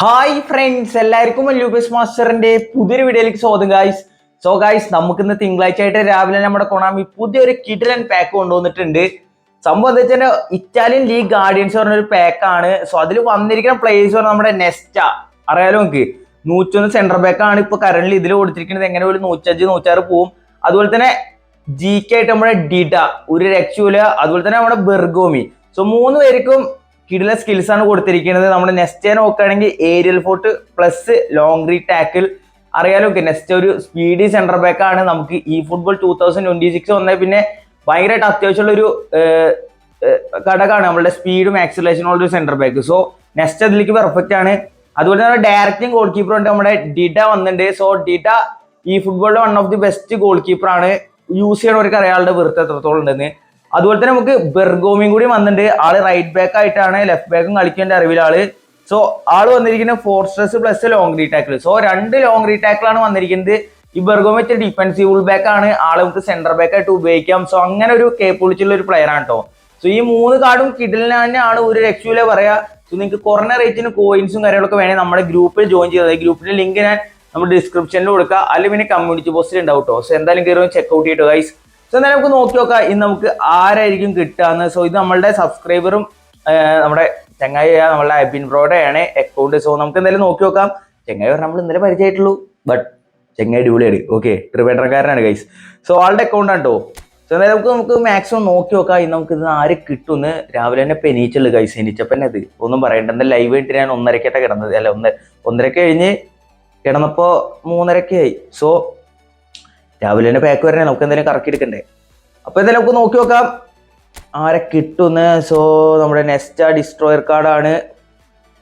Hi friends എല്ലാവർക്കും ലൂബസ് മാസ്റ്ററിന്റെ പുതിയൊരു വീഡിയോയിലേക്ക് സ്വാഗതം ഗായ്സ് സോ ഗായ്സ് നമുക്ക് ഇന്ന് തിങ്കളാഴ്ച ആയിട്ട് രാവിലെ നമ്മുടെ കൊണാമി പുതിയൊരു കിഡിലൻ പാക്ക് കൊണ്ടുവന്നിട്ടുണ്ട്. സംഭവം എന്താ വെച്ചാൽ ഇറ്റാലിയൻ ലീഗ് ഗാർഡിയൻസ് പറഞ്ഞൊരു പാക്കാണ് സോ അതിൽ വന്നിരിക്കുന്ന പ്ലേയേഴ്സ് പറഞ്ഞാൽ നമ്മുടെ നെസ്റ്റ അറിയാലോ നമുക്ക് നൂറ്റൊന്ന് സെൻട്രൽ ബാക്കാണ് ഇപ്പൊ കറന്റ് ഇതിൽ കൊടുത്തിരിക്കുന്നത്. എങ്ങനെ പോലും നൂറ്റഞ്ച് നൂറ്റാറ് പോവും. അതുപോലെ തന്നെ ജി കെ ആയിട്ട് നമ്മുടെ ഡിഡ ഒരു രക്ഷയില്ല അതുപോലെ തന്നെ നമ്മുടെ ബെർഗോമി സോ മൂന്ന് പേർക്കും കിടില സ്കിൽസ് ആണ് കൊടുത്തിരിക്കുന്നത്. നമ്മുടെ നെസ്റ്റേ നോക്കുകയാണെങ്കിൽ aerial fort plus long reach tackle അറിയാലോ നെസ്റ്റ് ഒരു സ്പീഡി സെന്റർ ബാക്ക് ആണ്. നമുക്ക് ഈ football two thousand twenty six വന്ന പിന്നെ ഭയങ്കരമായിട്ട് അത്യാവശ്യമുള്ള ഒരു ഘടകമാണ് നമ്മളുടെ സ്പീഡും ആക്സിലേഷനും ഉള്ള ഒരു സെന്റർ ബാക്ക് സോ നെസ്റ്റ് അതിലേക്ക് പെർഫെക്റ്റ് ആണ്. അതുപോലെ തന്നെ ഡയറക്റ്റിംഗ് ഗോൾ കീപ്പർ ഉണ്ട്. നമ്മുടെ ഡിഡ വന്നിട്ടുണ്ട്. സോ ഡിഡ ഈ ഫുട്ബോളിലെ one of the best goalkeeper ആണ്. യൂസ് ചെയ്യണവർക്ക് അറിയാളുടെ വെറുത്ത് എത്രത്തോളം ഉണ്ടെന്ന്. അതുപോലെ തന്നെ നമുക്ക് ബെർഗോമിയും കൂടി വന്നിട്ടുണ്ട്. ആൾ റൈറ്റ് ബാക്ക് ആയിട്ടാണ് ലെഫ്റ്റ് ബാക്കും കളിക്കേണ്ട അറിവിൽ ആൾ. സോ ആൾ വന്നിരിക്കുന്ന fortress plus long reach tackle so രണ്ട് ലോങ് റീടാക്കിളാണ് വന്നിരിക്കുന്നത്. ഈ ബെർഗോമി വെച്ച ഡിഫൻസീവ് ബാക്ക് ആണ്. ആളെ നമുക്ക് സെന്റർ ബാക്ക് ആയിട്ട് ഉപയോഗിക്കാം. സോ അങ്ങനെ ഒരു കേപ്പുളിച്ചുള്ള ഒരു പ്ലെയർ ആണ് കേട്ടോ സോ ഈ മൂന്ന് കാർഡും കിഡിലിന് തന്നെയാണ് ഒരു രക്ഷയിലെ പറയാ. സോ നിങ്ങൾക്ക് കുറഞ്ഞ റേറ്റിന് കോയിൻസും കാര്യങ്ങളൊക്കെ വേണേൽ നമ്മുടെ ഗ്രൂപ്പിൽ ജോയിൻ ചെയ്തത് ഗ്രൂപ്പിന്റെ ലിങ്ക് ഞാൻ നമ്മുടെ ഡിസ്ക്രിപ്ഷനിൽ കൊടുക്കുക അല്ലെങ്കിൽ പിന്നെ കമ്മ്യൂണിറ്റി പോസ്റ്റിൽ ഉണ്ടാവും കേട്ടോ സോ എന്തായാലും കയറി ചെക്ക് ഔട്ട് ചെയ്തിട്ടോ ഗൈസ് സോ എന്നാലും നമുക്ക് നോക്കി നോക്കാം. ഇന്ന് നമുക്ക് ആരായിരിക്കും കിട്ടുകയെന്ന് സോ ഇത് നമ്മളുടെ സബ്സ്ക്രൈബറും നമ്മുടെ ചങ്ങായി നമ്മളുടെ അബിൻ ബ്രോയുടെ ആണ് അക്കൗണ്ട് സോ നമുക്ക് എന്തായാലും നോക്കി നോക്കാം. ചങ്ങായി പറഞ്ഞാൽ നമ്മൾ ഇന്നലെ പരിചയമായിട്ടുള്ളൂ. ബട്ട് ചെങ്ങായി അടിപൊളിയാണ് ഓക്കെ ട്രിവേഡ്രക്കാരനാണ് ഗൈസ് സോ ആളുടെ അക്കൗണ്ട് ആണ് കേട്ടോ സോ എന്തായാലും നമുക്ക് നമുക്ക് മാക്സിമം നോക്കി നോക്കാം. ഇന്ന് നമുക്ക് ഇത് ആര് കിട്ടുമെന്ന് രാവിലെ തന്നെ പെനീച്ചുള്ളു ഗൈസ് എനിച്ചപ്പം അത് ഒന്നും പറയണ്ട. എന്താ ലൈവ് ആയിട്ട് ഞാൻ ഒന്നരക്കായിട്ടാണ് കിടന്നത്. അല്ല ഒന്ന് ഒന്നരക്ക് കഴിഞ്ഞ് കിടന്നപ്പോൾ മൂന്നരക്കായി സോ രാവിലെ തന്നെ പാക്ക് വരണേ നമുക്ക് എന്തെങ്കിലും കറക്കി എടുക്കണ്ടേ? അപ്പോൾ എന്തായാലും നമുക്ക് നോക്കി നോക്കാം. ആരെ കിട്ടുമെന്ന് സോ നമ്മുടെ നെസ്റ്റ ഡിസ്ട്രോയർ കാർഡാണ്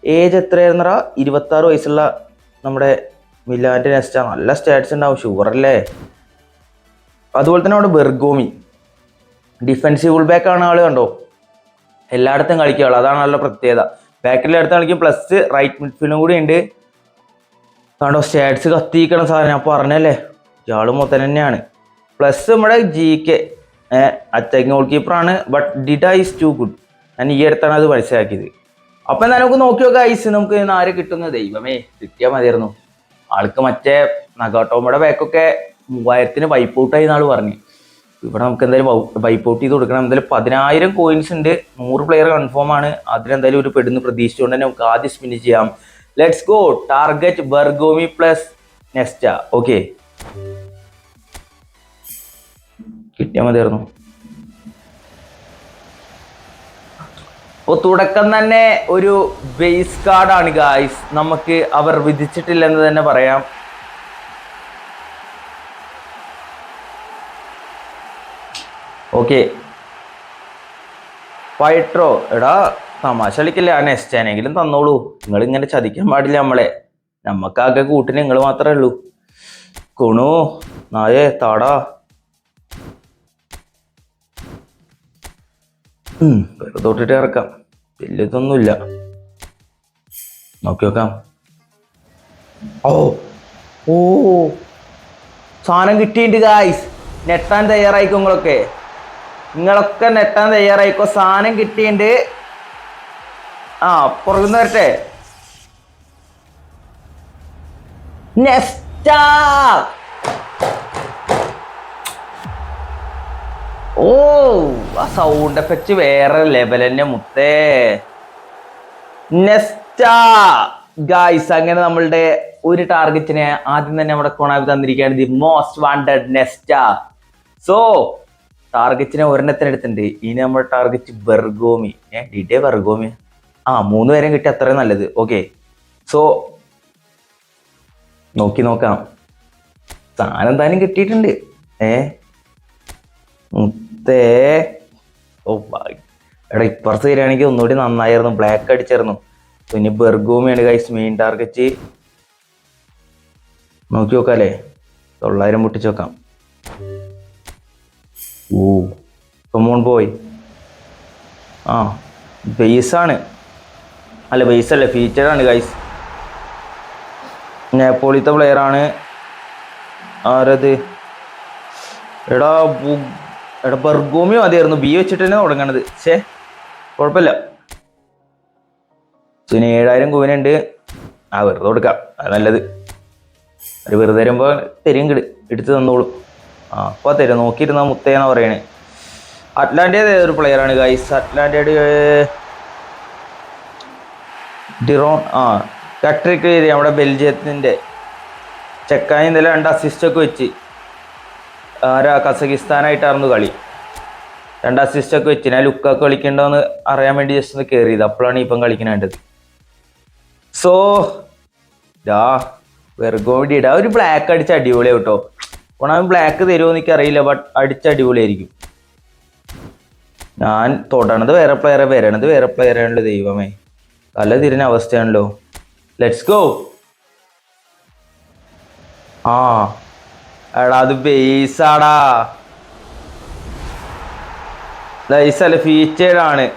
ഏജ് എത്രയായിരുന്നറ ഇരുപത്താറ് വയസ്സുള്ള നമ്മുടെ മില്ലാന്റെ നെസ്റ്റ. നല്ല സ്റ്റാറ്റസ് ഉണ്ടാവും. ഷുഗർ അല്ലേ? അതുപോലെ തന്നെ അവിടെ ബെർഗോമി. ഡിഫൻസീവ് ബാക്ക് ആണ് ആൾ കണ്ടോ? എല്ലായിടത്തും കളിക്കുക അതാണ് നല്ല പ്രത്യേകത. ബാക്കിലെ അടുത്ത് കളിക്കും. പ്ലസ് റൈറ്റ് മിഡ്ഫീൽഡും കൂടി ഉണ്ട്. കണ്ടോ? സ്റ്റാറ്റ്സ് കത്തിക്കണം സാധനം. ഞാൻ പറഞ്ഞല്ലേ? ഇയാൾ മൊത്തം തന്നെയാണ്. പ്ലസ് നമ്മുടെ G K attacking goal കീപ്പറാണ് but Dida is too good ഞാൻ ഈ അടുത്താണ് അത് മനസ്സിലാക്കിയത്. അപ്പം എന്താ നമുക്ക് നോക്കി നോക്കാം ഐസ് നമുക്ക് ഇന്ന് ആര് കിട്ടുന്ന? ദൈവമേ കിട്ടിയാൽ മതിയായിരുന്നു. ആൾക്ക് മറ്റേ നഗാട്ടോമയുടെ ബാക്കൊക്കെ മൂവായിരത്തിന് വൈപ്പ് ഔട്ടായി എന്നാൾ പറഞ്ഞു. ഇവിടെ നമുക്ക് എന്തായാലും വൈപ്പ് ഔട്ട് ചെയ്ത് കൊടുക്കണം. എന്തായാലും പതിനായിരം കോയിൻസ് ഉണ്ട്. നൂറ് പ്ലെയർ കൺഫേം ആണ്. അതിലെന്തായാലും ഒരു പെടുന്ന് പ്രതീക്ഷിച്ചുകൊണ്ട് തന്നെ നമുക്ക് ആദ്യം സ്പിന് ചെയ്യാം. Let's go target Bergomi plus Nesta okay കിട്ടിയാൽ മതിയായിരുന്നു. അപ്പോൾ തുടക്കം തന്നെ ഒരു ബേസ് കാർഡാണ് ഗായ്സ് നമുക്ക് അവർ വിധിച്ചിട്ടില്ലെന്ന് തന്നെ പറയാം. ഓക്കെ പൈട്രോ എടാ തമാശ കളിക്കില്ല ആ നെസ്റ്റാനെങ്കിലും തന്നോളൂ. നിങ്ങൾ ഇങ്ങനെ ചതിക്കാൻ പാടില്ല നമ്മളെ. നമുക്കാകെ കൂട്ടിന് നിങ്ങൾ മാത്രമേ ഉള്ളൂ. കുണു നായേ താടാ. തൊട്ടിട്ട് ഇറക്കാം വലിയതൊന്നുമില്ല. നോക്കി നോക്കാം ഓ ഓ സാധനം കിട്ടിയിട്ടുണ്ട് ഗായ്സ് നെട്ടാൻ തയ്യാറായിക്കോ നിങ്ങളൊക്കെ? നിങ്ങളൊക്കെ നെട്ടാൻ തയ്യാറായിക്കോ? സാധനം കിട്ടിയിട്ടുണ്ട്. ആ പുറകുന്ന് വരട്ടെ. നെസ്റ്റാ ഓ ആ സൗണ്ട് എഫക്റ്റ് വേറെ ലെവൽ തന്നെ മുത്തേ. നെസ്റ്റാ ഗായ്സ് അങ്ങനെ നമ്മളുടെ ഒരു ടാർഗറ്റിനെ ആദ്യം തന്നെ നമ്മുടെ കൊണാവി തന്നിരിക്കുകയാണ്. The most wanted Nesta so ടാർഗറ്റിനെ ഒരെണ്ണത്തിന് എടുത്തിട്ടുണ്ട്. ഇനി നമ്മുടെ ടാർഗറ്റ് ബെർഗോമി ഏ ഡിഡേ ബെർഗോമി ആ മൂന്ന് പേരും കിട്ടി അത്രയും നല്ലത്. ഓക്കെ സോ നോക്കി നോക്കാം. സാധനം എന്തായാലും കിട്ടിയിട്ടുണ്ട്. ഏ? മുത്തേ ഓ. എടാ ഇപ്പുറത്ത് തരികയാണെങ്കിൽ ഒന്നുകൂടി നന്നായിരുന്നു. ബ്ലാക്ക് അടിച്ചായിരുന്നു. പിന്നെ ബെർഗൂമിയാണ് കൈസ് മെയിൻ ടാർഗറ്റ് നോക്കി നോക്കാല്ലേ? തൊള്ളായിരം പൊട്ടിച്ച് നോക്കാം. ഓ കമോൺ പോയി ആ ബേസാണ് അല്ല ബേസ് അല്ലേ ഫീച്ചറാണ് ഗൈസ് നേപ്പോളിത്തെ പ്ലെയർ ആണ്. ആരത്? എടാ എടാ ബർഗോമിയോ അതായിരുന്നു ബി വെച്ചിട്ട് തന്നെ തുടങ്ങണത്. ഛേ കുഴപ്പമില്ല. പിന്നെ ഏഴായിരം കൂവിനുണ്ട്. ആ വെറുതെ കൊടുക്കാം. അത് നല്ലത്. ഒരു വെറുതെ തരുമ്പോൾ തരും കിട് എടുത്ത് തന്നോളും. ആ അപ്പോൾ തരും. നോക്കിയിരുന്ന മുത്തേന്നാ പറയണേ. അറ്റ്ലാന്റേത് ഏതൊരു പ്ലെയറാണ് ഗൈസ് അറ്റ്ലാന്റയുടെ ഡിറോൺ ആ കട്രിക്ക് നമ്മുടെ ബെൽജിയത്തിന്റെ ചെക്കായി ഇന്നലെ രണ്ട് അസിസ്റ്റൊക്കെ വെച്ച്. ആരാ? കസഖിസ്ഥാനായിട്ടായിരുന്നു കളി. രണ്ട് അസിസ്റ്റൊക്കെ വെച്ച്. ഞാൻ ലുക്കൊക്കെ കളിക്കണ്ടോന്ന് അറിയാൻ വേണ്ടി ജസ്റ്റ് ഒന്ന് കയറിയത് അപ്പോഴാണ് ഇപ്പം കളിക്കണേണ്ടത് സോ ഡാ വെർഗോടി ഇടാ ഒരു ബ്ലാക്ക് അടിച്ച അടിപൊളിയാവും കേട്ടോ ഓണാൻ ബ്ലാക്ക് തരുമോ എനിക്ക് അറിയില്ല ബട്ട് അടിച്ച അടിപൊളിയായിരിക്കും. ഞാൻ തൊടണത് വേറെ പ്ലെയറെ വരണത് വേറെ പ്ലെയറാണല്ലോ ദൈവമേ. നല്ല തിരിഞ്ഞ അവസ്ഥയാണല്ലോ. ലെറ്റ്സ് ഗോ ആ. എടാ അത് ബേസാടാ ലൈസല്ല ഫീച്ചേഡാണ് ആണ്.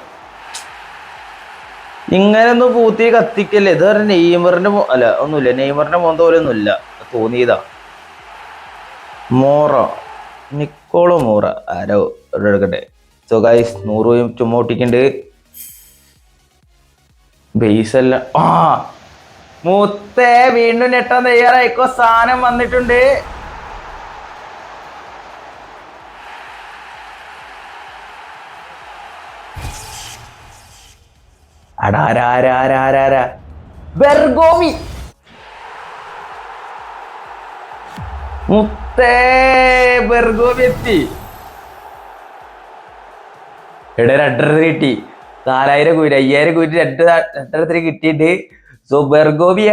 ഇങ്ങനൊന്നും പൂത്തി കത്തിക്കല്ലേ? ഇത് പറഞ്ഞ നെയ്മറിന്റെ അല്ല ഒന്നുമില്ല. നെയ്മറിന്റെ മോന്ത പോലെ തോന്നിയതാ. മോറ. നിക്കോളോ മോറ. ആരോ എടുക്കട്ടെ. സോ ഗൈസ് നൂറ് ചുമ്മാ ഒട്ടിക്കുന്നുണ്ട് ബേസ് അല്ല. ആ. മുത്തേ വീണ്ടും ഞെട്ടാൻ തയ്യാറായിക്കോ. സാധനം വന്നിട്ടുണ്ട്. അടാരാരാരാരാ ബെർഗോമി മുത്തേ ബെർഗോമി എത്തി. ഇവിടെ രണ്ടര കിട്ടി. നാലായിരം കൂടി അയ്യായിരം കൂടി രണ്ട് രണ്ടര കിട്ടിയിട്ട് സോ ബെർഗോവി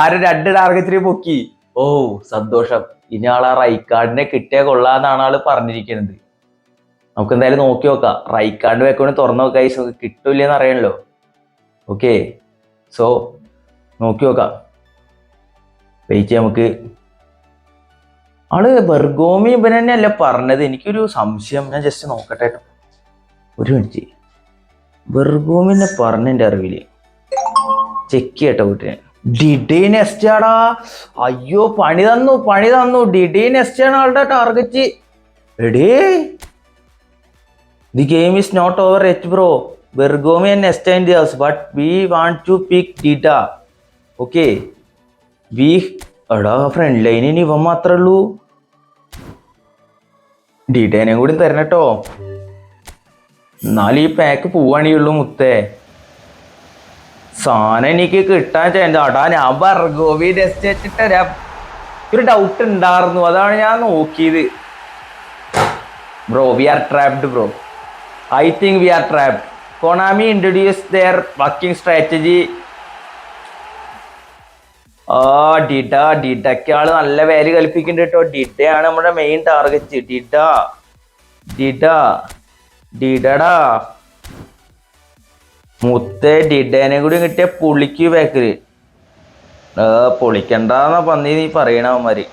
ആരും രണ്ട് ടാർഗറ്റിന് പൊക്കി. ഓ സന്തോഷം. ഇനി ആൾ ആ റൈക്കാർഡിനെ കിട്ടിയ കൊള്ളാന്നാണ് ആൾ പറഞ്ഞിരിക്കുന്നത്. നമുക്ക് എന്തായാലും നോക്കി നോക്കാം. റൈക്കാർഡ് വെക്കൊണ്ട് തുറന്നു നോക്കാം നമുക്ക് കിട്ടൂലെന്ന് അറിയണല്ലോ ഓക്കെ സോ നോക്കി നോക്കാം. വെയിറ്റ് നമുക്ക് ആൾ ബെർഗോമി ഇവൻ തന്നെയല്ല പറഞ്ഞത്. എനിക്കൊരു സംശയം. ഞാൻ ജസ്റ്റ് നോക്കട്ടെ ഒരു മിനിറ്റ് ബെർഗോമിനെ പറഞ്ഞ എന്റെ അറിവിൽ. ചെക്ക് ചെയ്യട്ടെ വീട്ടിന് ഡിഡി നെസ്റ്റ് ആടാ അയ്യോ പണി തന്നു പണി തന്നു. ഡിഡി നെസ്റ്റ് ആണ് ആളുടെ ടാർഗറ്റ്. എടേ. The game is not over H bro. Bergomi and Nesta but we want to pick Dida. Okay. We എടാ ഫ്രണ്ട് ലൈനിന് ഇവൻ മാത്രമേ ഉള്ളൂ. ഡിഡേനെ കൂടി തരണട്ടോ. എന്നാലും ഈ പാക്ക് പോവാണിയുള്ളൂ മുത്തേ. സാധനം എനിക്ക് കിട്ടാൻ അടാ ഞാൻ ബർഗോവി ടെസ്റ്റ് വെച്ചിട്ട് തരാം ഒരു ഡൗട്ട് ഉണ്ടായിരുന്നു. അതാണ് ഞാൻ നോക്കിയത്. Bro we are trapped bro I think we are trapped Konami introduce their working strategy ആ ഡിഡ ഡിഡയ്ക്ക് ആൾ നല്ല വാല്യൂ കൽപ്പിക്കുന്നുണ്ട് കേട്ടോ ഡിഡയാണ് നമ്മുടെ മെയിൻ ടാർഗറ്റ് ഡിഡ ഡിഡ. ഡിഡടാ. മുത്തേ ഡിഡേനെ കൂടി കിട്ടിയ പുളിക്ക് ബേക്കര് ഏ പൊളിക്കണ്ടെന്ന പന്നി നീ പറയണ അവന്മാര്.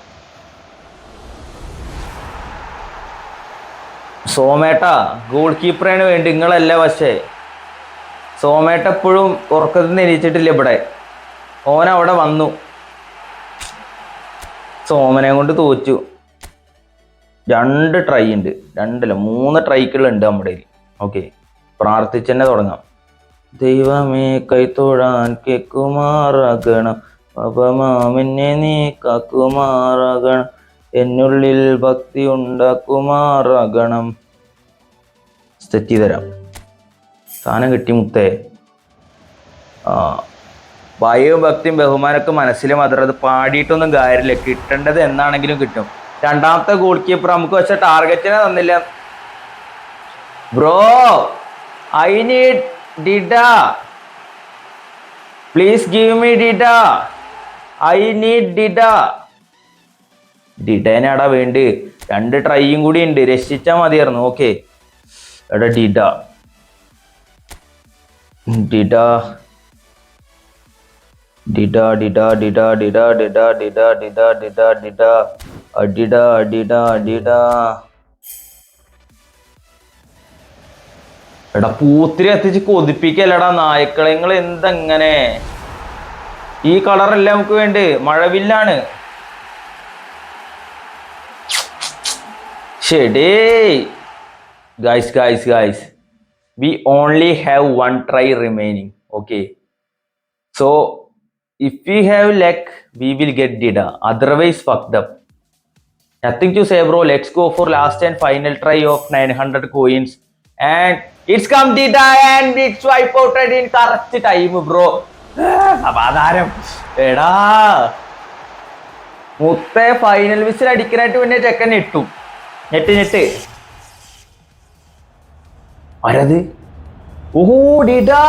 സോമേട്ട ഗോൾ കീപ്പറിന് വേണ്ടി നിങ്ങളല്ല പക്ഷേ. സോമേട്ട എപ്പോഴും ഉറക്കത്തിൽ നിന്ന് എണീച്ചിട്ടില്ല ഇവിടെ. ഓൻ അവിടെ വന്നു. സോമനെ കൊണ്ട് തോറ്റു. രണ്ട് ട്രൈ ഉണ്ട്. രണ്ടല്ല മൂന്ന് ട്രൈക്കുകളുണ്ട് നമ്മുടെ ഓക്കെ പ്രാർത്ഥിച്ച് തന്നെ തുടങ്ങാം. ദൈവമേ കൈത്തോഴാൻ കേക്കുമാറാകണം അപമാമെന്നെ നീ കാക്കുമാറാകണം എന്നുള്ളിൽ ഭക്തി ഉണ്ടാക്കുമാറാകണം. തെറ്റി തരാം. സാധനം കിട്ടി മുത്തേ. ആ ഭയവും ഭക്തിയും ബഹുമാനമൊക്കെ മനസ്സിൽ മാത്രം അത് പാടിയിട്ടൊന്നും കാര്യമില്ല. കിട്ടേണ്ടത് എന്നാണെങ്കിലും കിട്ടും. രണ്ടാമത്തെ ഗോൾ കീപ്പർ നമുക്ക് വെച്ച ടാർഗറ്റിനെ തന്നില്ല. Bro I need Dida please give me Dida I need Dida ഡിഡേനാടാ വേണ്ട. രണ്ട് ട്രൈയും കൂടി ഉണ്ട്. രക്ഷിച്ചാൽ മതിയായിരുന്നു. ഓക്കെ എടാ Dida Dida Dida Dida Dida Dida Dida Dida Dida Dida Dida അഡിഡ അടിടാ അടിടാ. എടാ പൂത്തിരി എത്തിച്ച് കൊതിപ്പിക്കല്ലടാ നായ്ക്കളെ. നിങ്ങൾ എന്തെങ്ങനെ? ഈ കളറല്ല നമുക്ക് വേണ്ടേ? മഴവില്ലാണ് ഷെഡേ guys guys guys we only have one try remaining okay so if you have luck we will get Dida otherwise fucked up nothing to say bro let's go for last and final try of nine hundred coins and it's complete and it's wipe out in correct time bro സമാധാനം എടാ. മുത്തേ final whistle അടിക്കാനായിട്ട് പിന്നെ ചെക്കൻ ഇട്ടു ഞെട്ട് ഞെട്ട്. ആരത്? ഓടിടാ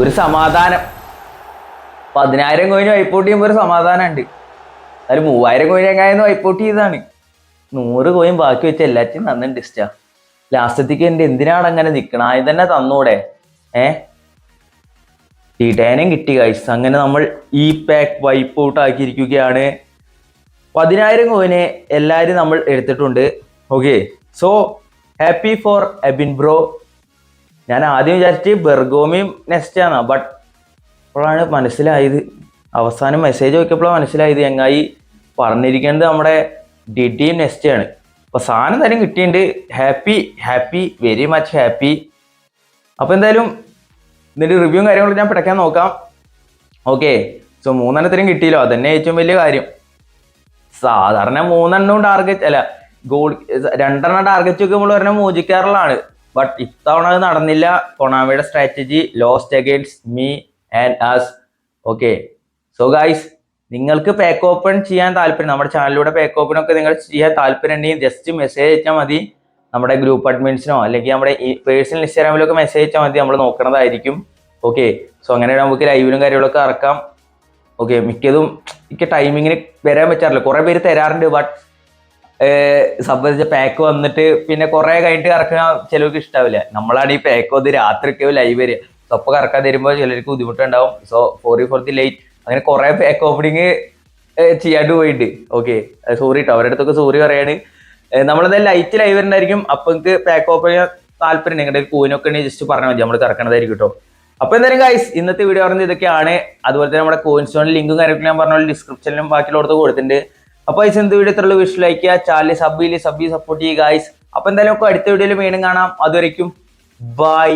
ഒരു സമാധാനം. പതിനായിരം കോയിന് വൈപ്പോട്ട് ചെയ്യുമ്പോൾ ഒരു സമാധാനം ഉണ്ട് അതിൽ മൂവായിരം കോയിൻ എങ്ങായെന്ന് വൈപ്പോട്ട് ചെയ്താണ് നൂറ് കോയിൻ ബാക്കി വെച്ച് എല്ലാറ്റിനും തന്നിട്ടുണ്ട് ഇഷ്ടാ. ലാസ്റ്റത്തേക്ക് എന്റെ എന്തിനാണ് അങ്ങനെ നിൽക്കണം ആദ്യം തന്നെ തന്നൂടെ. ഏ? ടീറ്റേനും കിട്ടി കൈസ് അങ്ങനെ നമ്മൾ ഈ പാക്ക് വൈപ്പ് ഔട്ട് ആക്കിയിരിക്കുകയാണ്. പതിനായിരം കോയിന് എല്ലാവരും നമ്മൾ എടുത്തിട്ടുണ്ട്. Okay so happy for Ebin bro ഞാൻ ആദ്യം വിചാരിച്ച് ബെർഗോമിയും നെസ്റ്റ് ആണ്. ബട്ട് അപ്പോഴാണ് മനസ്സിലായത്. അവസാനം മെസ്സേജ് നോക്കിയപ്പോഴാണ് മനസ്സിലായത് ചങ്ങായി പറഞ്ഞിരിക്കുന്നത് നമ്മുടെ ഡിഡിയും നെസ്റ്റ് ആണ് അപ്പോൾ സാധനം തരും കിട്ടിയിട്ടുണ്ട്. Happy happy very much happy അപ്പോൾ എന്തായാലും ഇതിന്റെ റിവ്യൂവും കാര്യങ്ങളും ഞാൻ പിടയ്ക്കാൻ നോക്കാം. ഓക്കെ സോ മൂന്നെണ്ണത്തിനും കിട്ടിയല്ലോ. അതന്നെ ഏറ്റവും വലിയ കാര്യം. സാധാരണ മൂന്നെണ്ണവും ടാർഗറ്റ് അല്ല ഗോൾ രണ്ടെണ്ണം ടാർഗറ്റ് ഒക്കെ നമ്മൾ പറഞ്ഞാൽ മോചിക്കാറുള്ളതാണ്. ബട്ട് ഇത്തവണ അത് നടന്നില്ല. കൊണാമിയുടെ strategy lost against me and us okay so guys നിങ്ങൾക്ക് പാക്ക് ഓപ്പൺ ചെയ്യാൻ താല്പര്യം നമ്മുടെ ചാനലിലൂടെ പാക്ക് ഓപ്പൺ ഒക്കെ നിങ്ങൾ ചെയ്യാൻ താല്പര്യം ഉണ്ടെങ്കിൽ ജസ്റ്റ് മെസ്സേജ് അയച്ചാൽ മതി. നമ്മുടെ ഗ്രൂപ്പ് അഡ്മിൻസിനോ അല്ലെങ്കിൽ നമ്മുടെ ഈ പേഴ്സണൽ ഇൻസ്റ്റാഗ്രാമിലൊക്കെ മെസ്സേജ് അയച്ചാൽ മതി നമ്മൾ നോക്കണതായിരിക്കും. ഓക്കെ സോ അങ്ങനെ നമുക്ക് ലൈവിലും കാര്യങ്ങളൊക്കെ ഇറക്കാം. ഓക്കെ മിക്കതും എനിക്ക് ടൈമിങ്ങിന് വരാൻ പറ്റാറില്ല. കുറേ പേര് തരാറുണ്ട് ബട്ട് സംബന്ധിച്ച പാക്ക് വന്നിട്ട് പിന്നെ കുറെ കഴിഞ്ഞിട്ട് ഇറക്കുന്ന ചിലവർക്ക് ഇഷ്ടാവില്ല. നമ്മളാണ് ഈ പാക്ക് വന്ന് രാത്രിയൊക്കെ ലൈവ് വരിക. സോ കറക്കാൻ തരുമ്പോൾ ചിലർക്ക് ബുദ്ധിമുട്ടുണ്ടാവും. So for for the light അങ്ങനെ കുറെ പാക്ക് ഓപ്പണിങ് ചെയ്യാണ്ട് പോയിട്ട് ഓക്കെ സോറി കേട്ടോ അവരുടെ അടുത്തൊക്കെ സോറി പറയാണ്. നമ്മളത് ലൈറ്റ് ലൈവ് ഉണ്ടായിരിക്കും അപ്പൊ നിങ്ങൾക്ക് പാക്ക് ചെയ്യാൻ താല്പര്യം നിങ്ങളുടെ കൂനൊക്കെ ഉണ്ടെങ്കിൽ ജസ്റ്റ് പറഞ്ഞാൽ മതി. നമ്മൾ കറക്കണതായിരിക്കും കേട്ടോ അപ്പൊ എന്തായാലും ഗൈസ് ഇന്നത്തെ വീഡിയോ പറഞ്ഞത് ഇതൊക്കെയാണ്. അതുപോലെ തന്നെ നമ്മുടെ കോയിൻസ്റ്റോൺ ലിങ്കും കാര്യങ്ങളും ഞാൻ പറഞ്ഞ ഡിസ്ക്രിപ്ഷനിലും ബാക്കിയുള്ളടത്ത് കൊടുത്തിട്ടുണ്ട്. അപ്പൊ ഈ എന്ത് വീഡിയോ ഇത്രയുള്ള വിഷ് ലൈക്ക് ചെയ്യുക. ചാനൽ സബ് സബ് സപ്പോർട്ട് ചെയ്യുക ഗൈസ് അപ്പൊ എന്തായാലും നമുക്ക് അടുത്ത വീഡിയോയിൽ വീണ്ടും കാണാം. അതുവരയ്ക്കും ബൈ